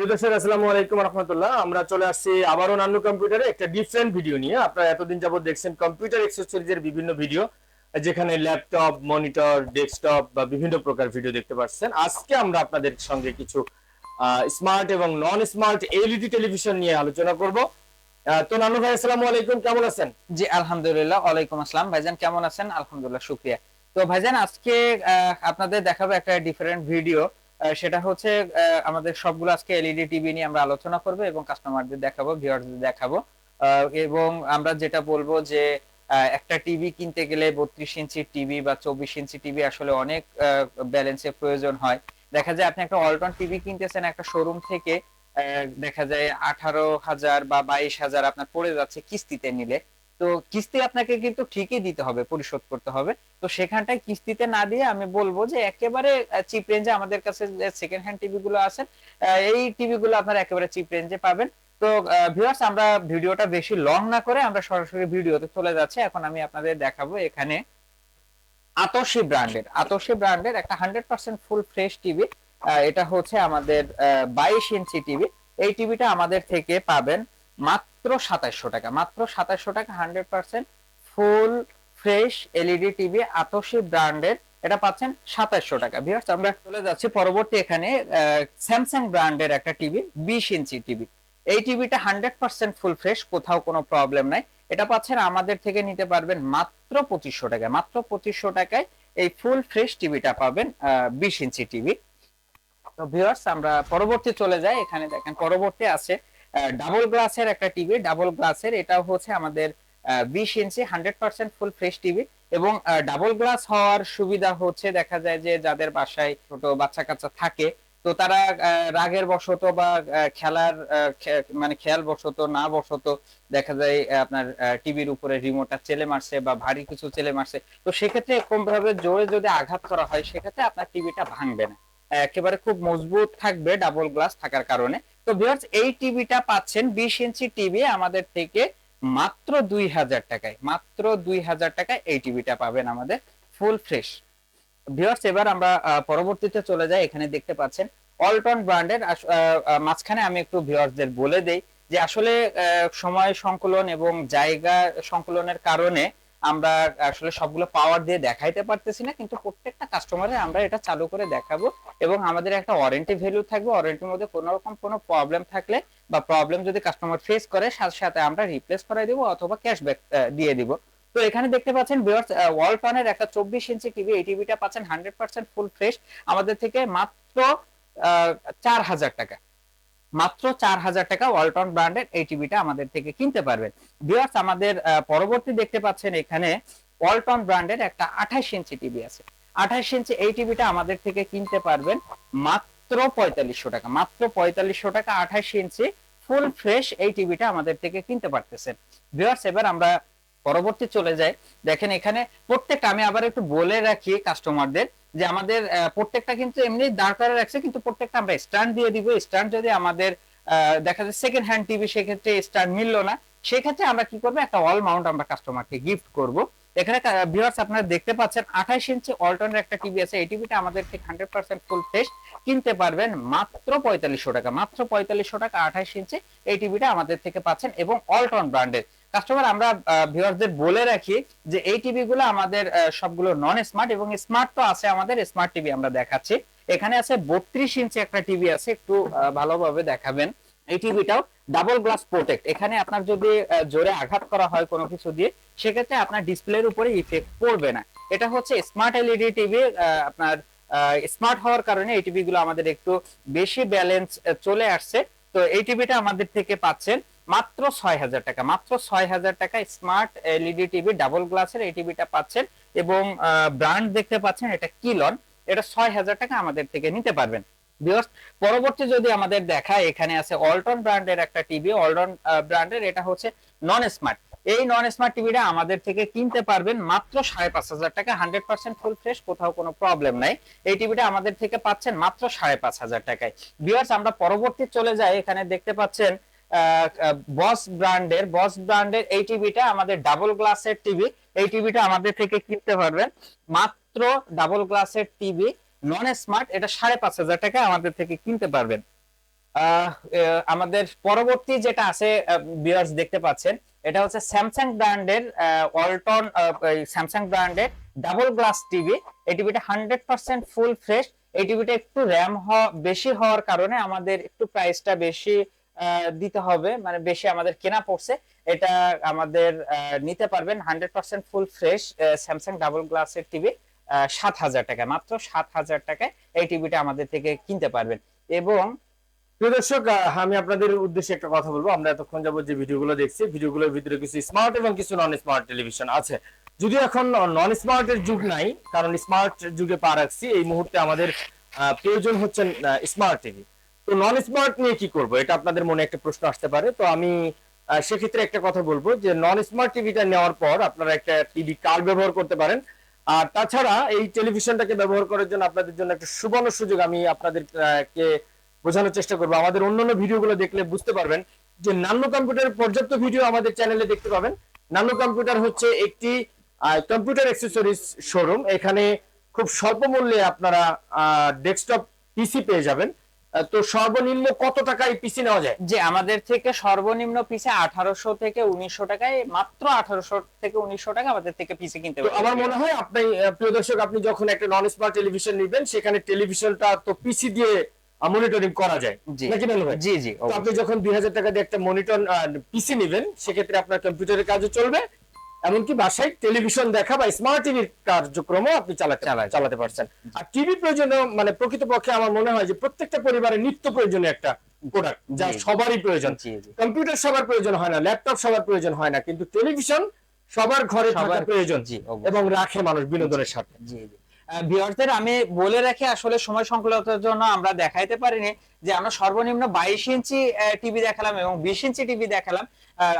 দর্শক laptop monitor desktop বা বিভিন্ন প্রকার ভিডিও দেখতে পাচ্ছেন। আজকে আমরা আপনাদের সঙ্গে কিছু স্মার্ট এবং নন স্মার্ট এলইডি টেলিভিশন নিয়ে আলোচনা করব। তো নানু ভাই আলাইকুম, কেমন আছেন? জি, আলহামদুলিল্লাহ, ওয়ালাইকুম আসসালাম। ভাইজান, কেমন আছেন? আলহামদুলিল্লাহ, শুক্রিয়া। তো ভাইজান, আজকে আপনাদের দেখাবো একটা ডিফারেন্ট ভিডিও সেটা হচ্ছে আমাদের সবগুলো আজকে এলইডি, টিভি নিয়ে আমরা আলোচনা করব এবং কাস্টমারদের দেখাবো ভিউয়ারদের দেখাবো। এবং আমরা যেটা বলব যে একটা টিভি কিনতে গেলে বত্রিশ ইঞ্চি টিভি বা চব্বিশ ইঞ্চি টিভি আসলে অনেক ব্যালেন্সের প্রয়োজন হয়। দেখা যায় আপনি একটা অল্টন টিভি কিনতেছেন, একটা শোরুম থেকে দেখা যায় আঠারো হাজার বা বাইশ হাজার আপনার পড়ে যাচ্ছে কিস্তিতে নিলে। তো কিস্তি আপনাকে কিন্তু ঠিকই দিতে হবে, পরিশোধ করতে হবে। তো সেখানটায় কিস্তিতে না দিয়ে আমি বলব যে একেবারে চিপ রেঞ্জে আমাদের কাছে সেকেন্ড হ্যান্ড টিভি গুলো আছে এই টিভি গুলো আপনারা একেবারে চিপ রেঞ্জে পাবেন। তো ভিউয়ার্স আমরা ভিডিওটা বেশি লং না করে আমরা সরাসরি ভিডিওতে চলে যাচ্ছি। এখন আমি আপনাদের দেখাবো এখানে আতসী ব্র্যান্ডের আতসী ব্র্যান্ডের একটা hundred percent full fresh TV এটা হচ্ছে আমাদের বাইশ ইঞ্চি টিভি এই টিভিটা আমাদের থেকে পাবেন মাত্র সাতাশশো টাকা, মাত্র সাতাশশো টাকা hundred percent full fresh LED TV Atashi ব্র্যান্ডের এটা পাচ্ছেন সাতাশশো টাকা। ভিউয়ার্স আমরা চলে যাচ্ছি পরবর্তী এখানে স্যামসাং ব্র্যান্ডের একটা টিভি বিশ ইঞ্চি টিভি এই টিভিটা হান্ড্রেড পার্সেন্ট ফুল ফ্রেশ কোথাও কোনো প্রবলেম নাই। এটা পাচ্ছেন আমাদের থেকে নিতে পারবেন মাত্র পঁচিশশো টাকায়, মাত্র পঁচিশশো টাকায় এই ফুল ফ্রেশ টিভিটা পাবেন বিশ ইঞ্চি টিভি তো ভিউয়ার্স আমরা পরবর্তী চলে যাই, এখানে দেখেন, পরবর্তী আছে ডাবল গ্লাসের একটা টিভি ডাবল গ্লাসের এটাও হচ্ছে আমাদের বিশ ইঞ্চি hundred percent full fresh TV এবং ডাবল গ্লাস হওয়ার সুবিধা হচ্ছে দেখা যায় যে যাদের বাসায় ছোট বাচ্চা কাচ্চা থাকে, তো তারা রাগের বশত বা খেলার মানে খেয়াল বশত, না বশত দেখা যায় আপনার টিভির উপরে রিমোটটা চেলে মারছে বা ভারী কিছু চেলে মারছে, তো সেক্ষেত্রে এরকম ভাবে জোরে যদি আঘাত করা হয়, সেক্ষেত্রে আপনার টিভিটা ভাঙবে না। একেবারে খুব মজবুত থাকবে ডাবল গ্লাস থাকার কারণে। তো ভিউয়ার্স এই টিভিটা পাচ্ছেন বিশ ইঞ্চি টিভি আমাদের থেকে মাত্র দুই হাজার টাকায়, মাত্র দুই হাজার টাকায় এই টিভিটা পাবেন আমাদের ফুল ফ্রেশ ভিউয়ার্স এবার আমরা পরবর্তীতে চলে যাই, এখানে দেখতে পাচ্ছেন অলটন ব্র্যান্ডের মাঝখানে আমি একটু ভিউয়ার্সদের বলে দেই যে আসলে সময় সংকলন এবং জায়গা সংকলনের কারণে আমরা আসলে সবগুলো পাওয়ার দিয়ে দেখাইতে পারতেছি না, কিন্তু প্রত্যেকটা কাস্টমারে আমরা এটা চালু করে দেখাবো এবং আমাদের একটা ওয়ারেন্টি ভ্যালু থাকবে। ওয়ারেন্টির মধ্যে কোনো রকম কোনো প্রবলেম থাকলে বা প্রবলেম যদি কাস্টমার ফেস করে, সাথে সাথে আমরা রিপ্লেস করাই দিব অথবা ক্যাশব্যাক দিয়ে দিব। তো এখানে দেখতে পাচ্ছেন বিয়ার্স ওয়ালটনের একটা চব্বিশ ইঞ্চি টিভি এই টিভিটা পাচ্ছেন হান্ড্রেড পার্সেন্ট ফুল ফ্রেশ আমাদের থেকে মাত্র চার হাজার টাকা। মাত্র চার হাজার টাকা ওয়ালটন ব্র্যান্ডের এই টিভিটা আমাদের থেকে কিনতে পারবেন। বিয়ার্স আমাদের পরবর্তী দেখতে পাচ্ছেন এখানে ওয়ালটন ব্র্যান্ডের একটা আঠাশ ইঞ্চি টিভি আছে। আঠাশ ইঞ্চি এই টিভিটা আমাদের থেকে কিনতে পারবেন মাত্র পঁয়তাল্লিশশো টাকা, মাত্র পঁয়তাল্লিশশো টাকা আঠাশ ইঞ্চি ফুল ফ্রেশ এই টিভিটা আমাদের থেকে কিনতে পারতেছেন। ভিউয়ার্স এবার আমরা পরবর্তী চলে যাই। দেখেন এখানে প্রত্যেকটা, আমি আবার একটু বলে রাখি কাস্টমারদের যে আমাদের প্রত্যেকটা কিন্তু এমনি দাঁড় করা রাখছে, কিন্তু প্রত্যেকটা আমরা স্ট্যান্ড দিয়ে দিব। স্ট্যান্ড যদি আমাদের দেখা যায় সেকেন্ড হ্যান্ড টিভি সেক্ষেত্রে স্ট্যান্ড মিললো না, সেক্ষেত্রে আমরা কি করব? একটা অল মাউন্ট আমরা কাস্টমারকে গিফট করব। এখানে ভিউয়ার্স আপনারা দেখতে পাচ্ছেন, আঠাশ ইঞ্চি অল্টনের একটা টিভি আছে। এই টিভিটা আমাদের থেকে হান্ড্রেড ফুল ফ্রেশ কিনতে পারবেন মাত্র পঁয়তাল্লিশশো টাকা, মাত্র পঁয়তাল্লিশশো টাকা আঠাশ ইঞ্চি এই টিভিটা আমাদের থেকে পাচ্ছেন এবং অল্টন ব্র্যান্ডের কাস্টমার আমরা ভিউয়ারদের বলে রাখি যে এই টিভি গুলো আমাদের সবগুলো নন স্মার্ট এবং স্মার্ট তো আছে আমাদের স্মার্ট টিভি আমরা দেখাচ্ছি। এখানে আছে বত্রিশ ইঞ্চি একটা টিভি আছে, একটু ভালোভাবে দেখাবেন। এই টিভিটাও ডাবল গ্লাস প্রোটেক্ট এখানে আপনার যদি জোরে আঘাত করা হয় কোনো কিছু দিয়ে, সেক্ষেত্রে আপনার ডিসপ্লের উপরে ইফেক্ট পড়বে না। এটা হচ্ছে স্মার্ট এলইডি টিভি আপনার স্মার্ট হওয়ার কারণে এই টিভি গুলো আমাদের একটু বেশি ব্যালেন্স চলে আসছে। তো এই টিভিটা আমাদের থেকে পাচ্ছেন মাত্র ছয় হাজার টাকা, মাত্র ছয় হাজার টাকা স্মার্ট এলইডি টিভি ডাবল গ্লাসের এই টিভিটা পাচ্ছেন এবং ব্র্যান্ড দেখতে পাচ্ছেন এটা কিলন এটা ছয় হাজার টাকা আমাদের থেকে নিতে পারবেন। Viewers, পরবর্তী যদি আমাদের দেখা এখানে আছে অল্টন ব্র্যান্ডের একটা টিভি অল্টন ব্র্যান্ডের এটা হচ্ছে নন স্মার্ট এই নন স্মার্ট টিভিটা আমাদের থেকে কিনতে পারবেন মাত্র সাড়ে পাঁচ হাজার টাকা হান্ড্রেড পার্সেন্ট ফুল ফ্রেশ কোথাও কোনো প্রবলেম নাই। এই টিভিটা আমাদের থেকে পাচ্ছেন মাত্র সাড়ে পাঁচ হাজার টাকায়। ভিউয়ার্স আমরা পরবর্তী চলে যাই এখানে দেখতে পাচ্ছেন বস ব্র্যান্ডের বস ব্র্যান্ডের এই টিভিটা আমাদের ডাবল গ্লাসের টিভি এই টিভিটা আমাদের থেকে কিনতে পারবেন মাত্র ডাবল গ্লাসের টিভি নন স্মার্ট এটা সাড়ে পাঁচ হাজার টাকা আমাদের থেকে কিনতে পারবেন। আমাদের পরবর্তী যেটা আছে ভিউয়ার্স দেখতে পাচ্ছেন, এটা হচ্ছে স্যামসাং ব্র্যান্ডের ওয়ালটন স্যামসাং ব্র্যান্ডের ডাবল গ্লাস টিভি এই টিভিটা হান্ড্রেড পার্সেন্ট ফুল ফ্রেশ এই টিভিটা একটু র্যাম বেশি হওয়ার কারণে আমাদের একটু প্রাইসটা বেশি দিতে হবে। মানে বেশি আমাদের কেনা পড়ছে। এটা আমাদের নিতে পারবেন hundred percent full fresh Samsung double গ্লাসের টিভি সাত হাজার টাকা মাত্র সাত হাজার টাকায় এই টিভিটা আমাদের থেকে কিনতে পারবেন। এবং প্রিয় দর্শক আমি আপনাদের উদ্দেশ্যে একটা কথা বলব। আমরা এতক্ষণ যাবত যে ভিডিওগুলো দেখছি, ভিডিওগুলোর ভিতরে কিছু স্মার্ট এবং কিছু নন স্মার্ট টেলিভিশন আছে। যদিও এখন নন স্মার্টের যুগ নাই, কারণ স্মার্ট যুগে পা রাখছি, এই মুহূর্তে আমাদের প্রয়োজন হচ্ছে স্মার্ট টিভি তো নন স্মার্ট নিয়ে কি করব? এটা আপনাদের মনে একটা প্রশ্ন আসতে পারে। তো আমি সেক্ষেত্রে একটা কথা বলব যে নন স্মার্ট টিভিটা নেওয়ার পর আপনারা একটা টিভি কার্ড ব্যবহার করতে পারেন। আর তাছাড়া এই টেলিভিশনটাকে ব্যবহার করার জন্য আপনাদের জন্য একটা সুবর্ণ সুযোগ আমি আপনাদেরকে বোঝানোর চেষ্টা করব। আমাদের অন্যান্য ভিডিওগুলো দেখলে বুঝতে পারবেন যে নানো কম্পিউটারের পর্যাপ্ত ভিডিও আমাদের চ্যানেলে দেখতে পাবেন। নানো কম্পিউটার হচ্ছে একটি কম্পিউটার অ্যাক্সেসরিজ শোরুম। এখানে খুব স্বল্প মূল্যে আপনারা ডেস্কটপ, পিসি পেয়ে যাবেন। তো সর্বনিম্ন কত টাকায় পিসি নেওয়া যায়? যে আমাদের থেকে সর্বনিম্ন পিসে আঠারোশো থেকে উনিশশো টাকায় মাত্র আঠারোশো থেকে উনিশশো টাকা আমাদের থেকে পিসি কিনতে পারবেন আমার মনে হয় আপনি প্রিয় দর্শক আপনি যখন একটা নন স্মার্ট টেলিভিশন নেবেন সেখানে টেলিভিশনটা তো পিসি দিয়ে মনিটরিং করা যায়। নাকি ভাই? জি জি আপনি যখন দুই হাজার টাকা দিয়ে একটা মনিটর পিসি নেবেন সেক্ষেত্রে আপনার কম্পিউটারের কাজও চলবে এমনকি বাসায় টেলিভিশন দেখা বা স্মার্ট টিভির কার্যক্রমও আপনি চালাতে চালাতে পারছেন। আর টিভি প্রয়োজনীয় মানে প্রকৃতপক্ষে আমার মনে হয় যে প্রত্যেকটা পরিবারের নিত্য প্রয়োজনীয় একটা প্রোডাক্ট যা সবারই প্রয়োজন। কম্পিউটার সবার প্রয়োজন হয় না ল্যাপটপ সবার প্রয়োজন হয় না কিন্তু টেলিভিশন সবার ঘরে থাকা প্রয়োজন এবং রাখে মানুষ বিনোদনের সাথে। ভিউয়ারদের আমি বলে রাখি আসলে সময় সংকলতার জন্য আমরা দেখাইতে পারিনি যে আমরা সর্বনিম্ন বাইশ ইঞ্চি টিভি দেখালাম এবং বিশ ইঞ্চি টিভি দেখালাম।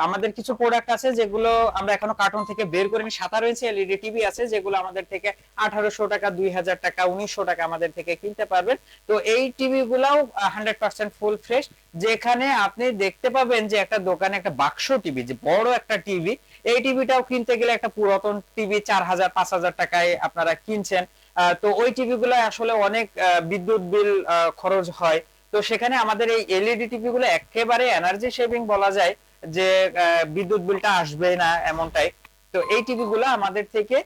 আমাদের কিছু প্রোডাক্ট আছে যেগুলো আমরা এখনও কার্টুন থেকে বের করিনি। সাতারো ইঞ্চি এলইডি টিভি আছে যেগুলো আমাদের থেকে আঠারোশো টাকা, দুই হাজার টাকা, উনিশশো টাকা আমাদের থেকে কিনতে পারবেন। তো এই টিভি গুলাও হান্ড্রেড পার্সেন্ট ফুল ফ্রেশ যেখানে আপনি দেখতে পাবেন যে একটা দোকানে একটা বাক্স টিভি যে বড় একটা টিভি এই টিভিটাও কিনতে গেলে একটা পুরাতন টিভি চার হাজার, পাঁচ হাজার টাকায় আপনারা কিনছেন। তো ওই টিভি গুলো আসলে অনেক বিদ্যুৎ বিল খরচ হয়। তো সেখানে আমাদের এই এলইডি টিভি গুলো একেবারে এনার্জি সেভিং বলা যায় যে বিদ্যুৎ বিলটা আসবে না এমনটাই। তো এই টিভি গুলো আমাদের থেকে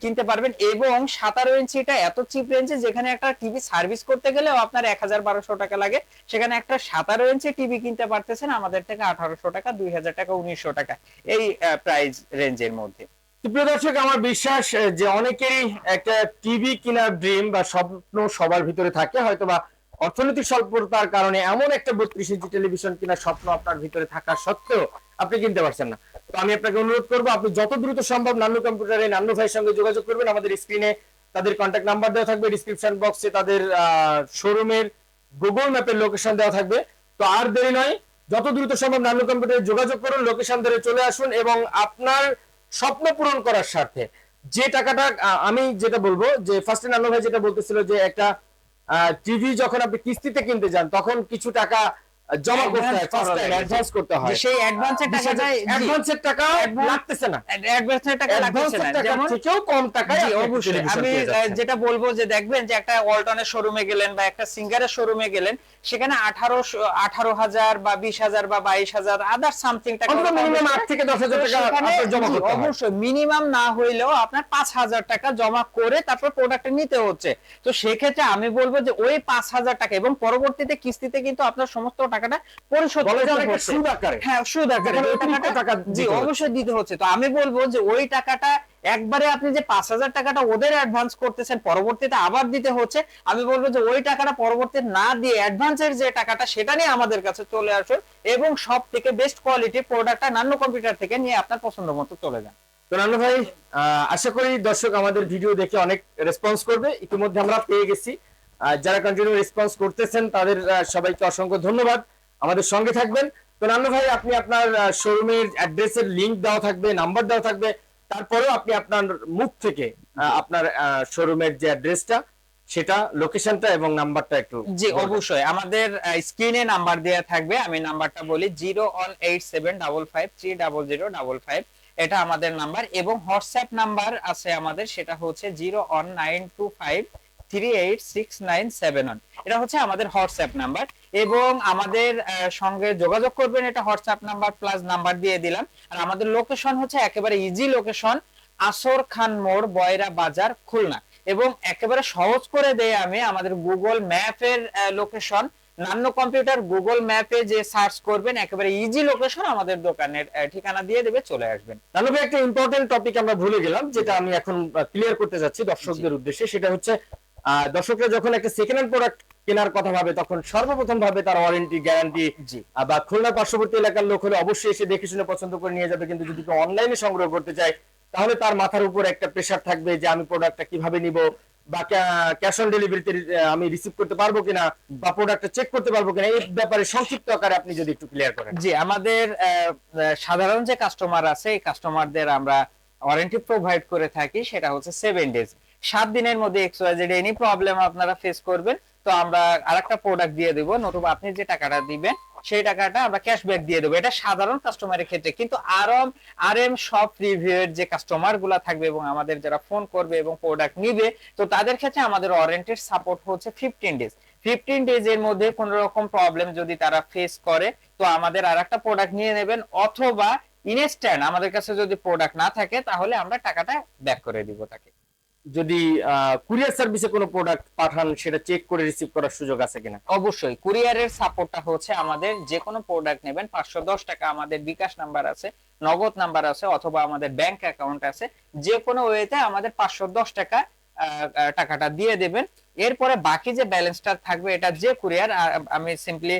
কিনতে পারবেন। এবং সাতারো ইঞ্চিটা এত চিপ রেঞ্জে যেখানে একটা টিভি সার্ভিস করতে গেলেও আপনার এক হাজার টাকা লাগে। সেখানে একটা সাতারো ইঞ্চি টিভি কিনতে পারতেছেন আমাদের থেকে আঠারোশো টাকা, দুই হাজার টাকা, উনিশশো টাকা এই প্রাইস রেঞ্জের মধ্যে। প্রিয় দর্শক, আমার বিশ্বাস যে একটা টিভি কেনার ড্রিম বা স্বপ্ন সবার ভিতরে থাকে। হয়তো বা অর্থনৈতিক স্বল্পতার কারণে এমন একটা বত্রিশ ইঞ্চি টেলিভিশন কেনার স্বপ্ন আপনার ভিতরে থাকা সত্ত্বেও আপনি কিনতে পারছেন না। তো আমি আপনাকে অনুরোধ করব, আপনি যত দ্রুত সম্ভব নান্নু কম্পিউটারে নান্নু ভাইয়ের সঙ্গে যোগাযোগ করবেন। আমাদের স্ক্রিনে তাদের কন্ট্যাক্ট নাম্বার দেওয়া থাকবে ডিসক্রিপশন বক্সে তাদের শোরুমের গুগল ম্যাপের লোকেশন দেওয়া থাকবে। তো আর দেরি নয়, যত দ্রুত সম্ভব নান্নু কম্পিউটারে যোগাযোগ করুন লোকেশন ধরে চলে আসুন এবং আপনার স্বপ্ন পূরণ করার স্বার্থে যে টাকাটা আমি যেটা বলব যে ফার্স্টে নান্নু ভাই যেটা বলতেছিল যে একটা টিভি যখন আপনি কিস্তিতে কিনতে যান, তখন কিছু টাকা জমা করতে হয় ফার্স্ট টাইম অ্যাডভান্স করতে হয়। সেই অ্যাডভান্সের টাকাটাই অ্যাডভান্সের টাকা লাগতেছে না। অ্যাডভান্সের টাকা লাগতেছে না। যেমন থেকেও কম টাকায় অবশ্যই। আমি। যেটা বলব যে দেখবেন যে একটা ওয়ালটনের শোরুমে গেলেন বা একটা সিঙ্গারের শোরুমে গেলেন সেখানে আঠারো আঠারো হাজার বা বিশ হাজার বা বাইশ হাজার আদার সামথিং টাকা অবশ্যই মিনিমাম না হইলেও আপনার পাঁচ হাজার টাকা জমা করে তারপর প্রোডাক্ট নিতে হচ্ছে। তো সেক্ষেত্রে আমি বলব যে ওই পাঁচ হাজার টাকা এবং পরবর্তীতে কিস্তিতে কিন্তু আপনার সমস্ত টাকাটা পরিশোধ। সুদ আকারে। হ্যাঁ সুদ আকারে। জি অবশ্যই দিতে হচ্ছে। তো আমি বলব যে ওই টাকাটা একবারে আপনি যে পাঁচ হাজার টাকাটা ওদের অ্যাডভান্স করতেছেন, পরবর্তীতে আবার দিতে হচ্ছে, আমি বলব যে ওই টাকাটা পরবর্তীতে না দিয়ে অ্যাডভান্সের যে টাকাটা সেটা নিয়ে আমাদের কাছে চলে আসুন এবং সব থেকে বেস্ট কোয়ালিটির প্রোডাক্টটা নান্য কম্পিউটার থেকে নিয়ে আপনার পছন্দ মতো চলে যান। তো নানু ভাই আশা করি দর্শক আমাদের ভিডিও দেখে অনেক রেসপন্স করবে। ইতিমধ্যে আমরা পেয়ে গেছি। যারা কন্টিনিউ রেসপন্স করতেছেন, তাদের সবাইকে অসংখ্য ধন্যবাদ। আমাদের সঙ্গে থাকবেন। তো নানু ভাই, আপনি আপনার শোরুমের অ্যাড্রেসের লিংক দেওয়া থাকবে নাম্বার দেওয়া থাকবে। তারপরেও আপনি আপনার মুখ থেকে আপনার শোরুমের যে অ্যাড্রেসটা সেটা লোকেশনটা এবং নাম্বারটা একটু জি অবশ্যই। আমাদের স্ক্রিনে নাম্বার দেওয়া থাকবে। আমি নাম্বারটা বলি zero one eight seven double five three double zero double five এটা আমাদের নাম্বার এবং হোয়াটসঅ্যাপ নাম্বার আছে আমাদের সেটা হচ্ছে zero one nine two five এটা হচ্ছে আমাদের হোয়াটসঅ্যাপ নাম্বার এবং আমাদের সঙ্গে যোগাযোগ করবেন এটা হোয়াটসঅ্যাপ নাম্বার প্লাস নাম্বার দিয়ে দিলাম। আর আমাদের লোকেশন হচ্ছে একেবারে ইজি লোকেশন, আসর খান মোড়, বয়রা বাজার, খুলনা। এবং একেবারে সহজ করে দেয় আমি আমাদের গুগল ম্যাপের লোকেশন। নান্য কম্পিউটার গুগল ম্যাপে যে সার্চ করবেন, একেবারে ইজি লোকেশন আমাদের দোকানের ঠিকানা দিয়ে দেবে, চলে আসবেন। নানু একটা ইম্পর্টেন্ট টপিক আমরা ভুলে গেলাম, যেটা আমি এখন ক্লিয়ার করতে যাচ্ছি দর্শকদের উদ্দেশ্যে। সেটা হচ্ছে দর্শকরা যখন একটা সেকেন্ড হ্যান্ড প্রোডাক্ট কেনার কথা ভাবে তখন সর্বপ্রথম ভাবে তার ওয়ারেন্টি গ্যারান্টি বা খুলনা পার্শ্ববর্তী এলাকার লোক হলে অবশ্যই এসে দেখে শুনে পছন্দ করে নিয়ে যাবে। কিন্তু যদি কেউ অনলাইনে সংগ্রহ করতে চায় তাহলে তার মাথার উপর একটা প্রেশার থাকবে যে আমি প্রোডাক্টটা কীভাবে নিব বা ক্যাশ অন ডেলিভারিতে আমি রিসিভ করতে পারব কিনা বা প্রোডাক্টটা চেক করতে পারব কিনা এই ব্যাপারে সংক্ষিপ্ত আকারে আপনি যদি একটু ক্লিয়ার করেন। জি আমাদের সাধারণ যে কাস্টমার আছে এই কাস্টমারদের আমরা ওয়ারেন্টি প্রোভাইড করে থাকি সেটা হচ্ছে সেভেন ডেজ সাত দিনের মধ্যে এক্সওয়াইজেড এনি প্রবলেম আপনারা ফেস করবেন, তো আমরা আরেকটা প্রোডাক্ট দিয়ে দেবো। নতুবা আপনি যে টাকাটা দিবেন, সেই টাকাটা আমরা ক্যাশব্যাক দিয়ে দেবো। এটা সাধারণ কাস্টমারের ক্ষেত্রে। কিন্তু আরম আর এম সব রিভিউয়ের যে কাস্টমারগুলা থাকবে এবং আমাদের যারা ফোন করবে এবং প্রোডাক্ট নিবে, তো তাদের ক্ষেত্রে আমাদের ওয়ারেন্টির সাপোর্ট হচ্ছে ফিফটিন ডেজ ফিফটিন ডেজ এর মধ্যে কোন রকম প্রবলেম যদি তারা ফেস করে, তো আমাদের আর একটা প্রোডাক্ট নিয়ে নেবেন। অথবা ইনস্ট্যান্ট আমাদের কাছে যদি প্রোডাক্ট না থাকে, তাহলে আমরা টাকাটা ব্যাক করে দিব তাকে। যদি কুরিয়ার সার্ভিসে কোনো প্রোডাক্ট পাঠান, সেটা চেক করে রিসিভ করার সুযোগ আছে কিনা? অবশ্যই। কুরিয়ারের সাপোর্টটা হচ্ছে আমাদের যে কোনো প্রোডাক্ট নেবেন, পাঁচশো দশ টাকা আমাদের বিকাশ নাম্বার আছে, নগদ নাম্বার আছে, অথবা আমাদের ব্যাংক অ্যাকাউন্ট আছে যে কোনো ওয়েতে আমাদের পাঁচশো দশ টাকা টাকাটা দিয়ে দেবেন। এরপরে বাকি যে ব্যালেন্সটা থাকবে, এটা যে কুরিয়ার আমি সিম্পলি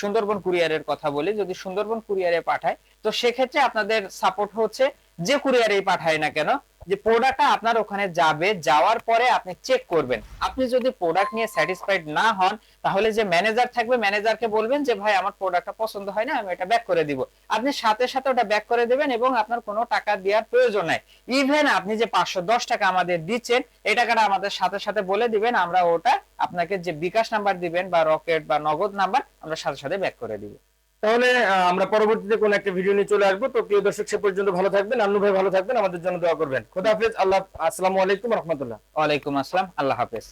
সুন্দরবন কুরিয়ারের কথা বলি, যদি সুন্দরবন কুরিয়ারে পাঠায়, তো সেক্ষেত্রে আপনাদের সাপোর্ট হচ্ছে যে কুরিয়ারেই পাঠায় না কেন যে প্রোডাক্টটা আপনার ওখানে যাবে, যাওয়ার পরে আপনি চেক করবেন। আপনি যদি প্রোডাক্ট নিয়ে স্যাটিসফাইড না হন, তাহলে যে ম্যানেজার থাকবে ম্যানেজারকে বলবেন যে, ভাই, আমার প্রোডাক্টটা পছন্দ হয় না, আমি এটা ব্যাক করে দিব। আপনি সাথে সাথে ওটা ব্যাক করে দেবেন এবং আপনার কোনো টাকা দেওয়ার প্রয়োজন নাই। ইভেন আপনি যে পাঁচশো দশ টাকা আমাদের দিচ্ছেন, এই টাকাটা আমাদের সাথে সাথে বলে দিবেন, আমরা ওটা আপনাকে যে বিকাশ নাম্বার দিবেন বা রকেট বা নগদ নাম্বার আমরা সাথে সাথে ব্যাক করে দিব। তাহলে আমরা পরবর্তীতে কোন একটা ভিডিও নিয়ে চলে আসব। তো প্রিয় দর্শক, সে পর্যন্ত ভালো থাকবেন। আন্নু ভাই ভালো থাকবেন। আমাদের জন্য দোয়া করবেন। খোদা হাফেজ। আল্লাহ আসসালামু আলাইকুম রহমতুল্লাহ। ওয়ালাইকুম আসসালাম। আল্লাহ হাফেজ।